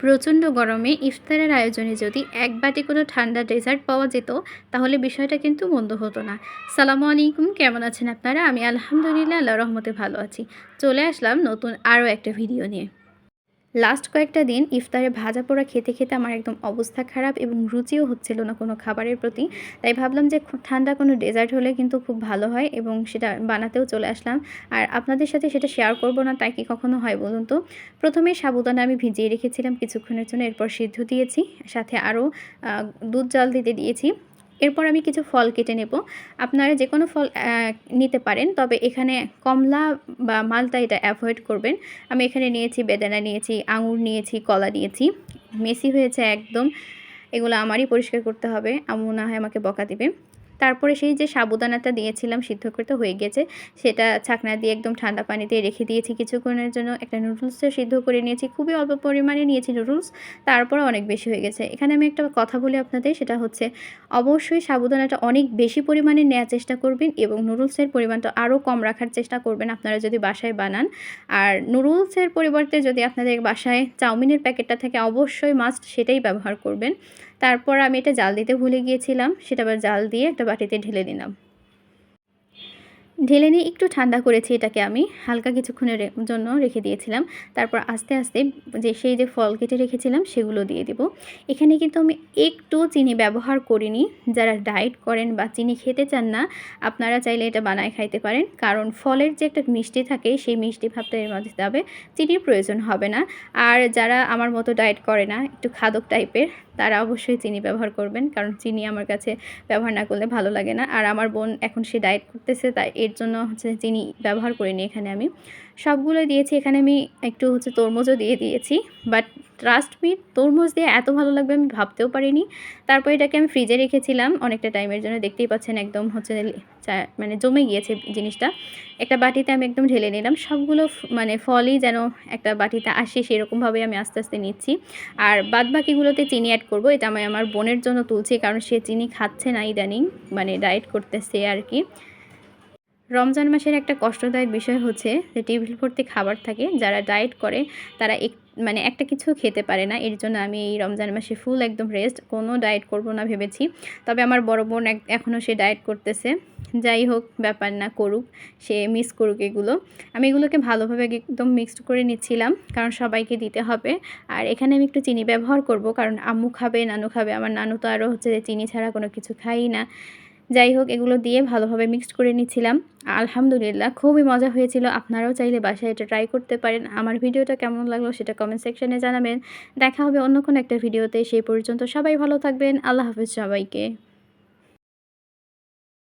প্রচণ্ড গরমে ইফতারের আয়োজনে যদি এক বাটি কোনো ঠান্ডা ডেজার্ট পাওয়া যেত, তাহলে বিষয়টা কিন্তু মন্দ হতো না। সালামু আলাইকুম, কেমন আছেন আপনারা? আমি আলহামদুলিল্লাহ আল্লাহ রহমতে ভালো আছি। চলে আসলাম নতুন আরও একটা ভিডিও নিয়ে। লাস্ট কয়েকটা দিন ইফতারে ভাজা পোড়া খেতে খেতে আমার একদম অবস্থা খারাপ এবং রুচিও হচ্ছিল না কোনো খাবারের প্রতি। তাই ভাবলাম যে ঠান্ডা কোনো ডেজার্ট হলে কিন্তু খুব ভালো হয় এবং সেটা বানাতেও চলে আসলাম। আর আপনাদের সাথে সেটা শেয়ার করব না, তাই কি কখনো হয় বলুন তো? প্রথমে সাবুদানা আমি ভিজিয়ে রেখেছিলাম কিছুক্ষণের জন্য, এরপর সিদ্ধ দিয়েছি, সাথে আরও দুধ জল দিতে দিয়েছি। এরপর আমি কিছু ফল কেটে নেব। আপনারা যে কোনো ফল নিতে পারেন, তবে এখানে কমলা বা মালটা এটা অ্যাভয়েড করবেন। আমি এখানে নিয়েছি বেদানা, নিয়েছি আঙুর, নিয়েছি কলা, নিয়েছি। মেসি হয়েছে একদম, এগুলো আমারই পরিষ্কার করতে হবে। আমার না হয় আমাকে বকা দিবে। তারপরে সেই যে সাবুদানাটা দিয়েছিলাম সিদ্ধ করতে হয়ে গেছে, সেটা ছাকনা দিয়ে একদম ঠান্ডা পানিতে রেখে দিয়েছি কিছুক্ষণের জন্য। একটা নুডলসটা সিদ্ধ করে নিয়েছি, খুবই অল্প পরিমাণে নিয়েছি নুডলস তারপরে অনেক বেশি হয়ে গেছে। এখানে আমি একটা কথা বলি আপনাদের, সেটা হচ্ছে অবশ্যই সাবুদানাটা অনেক বেশি পরিমাণে নেওয়ার চেষ্টা করবেন এবং নুডলসের পরিমাণটা আরও কম রাখার চেষ্টা করবেন আপনারা যদি বাসায় বানান। আর নুডলসের পরিবর্তে যদি আপনাদের বাসায় চাউমিনের প্যাকেটটা থাকে, অবশ্যই মাস্ট সেটাই ব্যবহার করবেন। তারপর আমি এটা জাল দিতে ভুলে গিয়েছিলাম, সেটা আবার জাল দিয়ে একটা বাটিতে ঢেলে দিলাম ঢেলে নিয়ে একটু ঠান্ডা করেছি এটাকে আমি। হালকা কিছুক্ষণের জন্য রেখে দিয়েছিলাম। তারপর আস্তে আস্তে যে সেই যে ফল কেটে রেখেছিলাম সেগুলো দিয়ে দিব। এখানে কিন্তু আমি একটু চিনি ব্যবহার করিনি। যারা ডায়েট করেন বা চিনি খেতে চান না, আপনারা চাইলে এটা বানায় খাইতে পারেন। কারণ ফলের যে একটা মিষ্টি থাকে, সেই মিষ্টি ভাবটা এর মধ্যে যাবে চিনির প্রয়োজন হবে না। আর যারা আমার মতো ডায়েট করে না, একটু খাদক টাইপের, তারা অবশ্যই চিনি ব্যবহার করবেন। কারণ চিনি আমার কাছে ব্যবহার না করলে ভালো লাগে না। আর আমার বোন এখন সে ডায়েট করতেছে, তাই এর জন্য হচ্ছে চিনি ব্যবহার করিনি এখানে আমি। সবগুলো দিয়েছি, এখানে আমি একটু হচ্ছে তরমুজও দিয়ে দিয়েছি। বাট ট্রাস্ট মি তরমুজ দিয়ে এত ভালো লাগবে আমি ভাবতেও পারিনি। তারপর এটাকে আমি ফ্রিজে রেখেছিলাম, অনেকটা টাইমের জন্য। দেখতেই পাচ্ছেন একদম হচ্ছে মানে জমে গিয়েছে জিনিসটা। একটা বাটিতে আমি একদম ঢেলে নিলাম। সবগুলো মানে ফলই যেন একটা বাটিতে আসে, সেরকমভাবে আমি আস্তে আস্তে নিচ্ছি। আর বাদ বাকিগুলোতে চিনি অ্যাড করব, এটা আমি আমার বোনের জন্য তুলছি, কারণ সে চিনি খাচ্ছে না ইদানিং মানে ডায়েট করতেছে আর কি। রমজান মাসের একটা কষ্টদায়ক বিষয় হচ্ছে যে টেবিল ভর্তি খাবার থাকে, যারা ডায়েট করে তারা এক মানে একটা কিছু খেতে পারে না। এর জন্য আমি এই রমজান মাসে ফুল একদম রেস্ট কোনো ডায়েট করব না ভেবেছি। তবে আমার বড় বোন এখনও সে ডায়েট করতেছে। যাই হোক, ব্যাপার না করুক, সে মিস করুক এগুলো। আমি এগুলোকে ভালোভাবে একদম মিক্সড করে নিচ্ছিলাম, কারণ সবাইকে দিতে হবে। আর এখানে আমি একটু চিনি ব্যবহার করব, কারণ আম্মু খাবে, নানু খাবে। আমার নানু তো আরও হচ্ছে যে চিনি ছাড়া কোনো কিছু খাই না। যাই হোক, এগুলো দিয়ে ভালোভাবে মিক্সড করে নিচ্ছিলাম। আলহামদুলিল্লাহ, খুবই মজা হয়েছিল। আপনারাও চাইলে বাসায় এটা ট্রাই করতে পারেন। আমার ভিডিওটা কেমন লাগল সেটা কমেন্ট সেকশানে জানাবেন। দেখা হবে অন্য কোনো একটা ভিডিওতে সেই পর্যন্ত সবাই ভালো থাকবেন। আল্লাহ হাফিজ সবাইকে।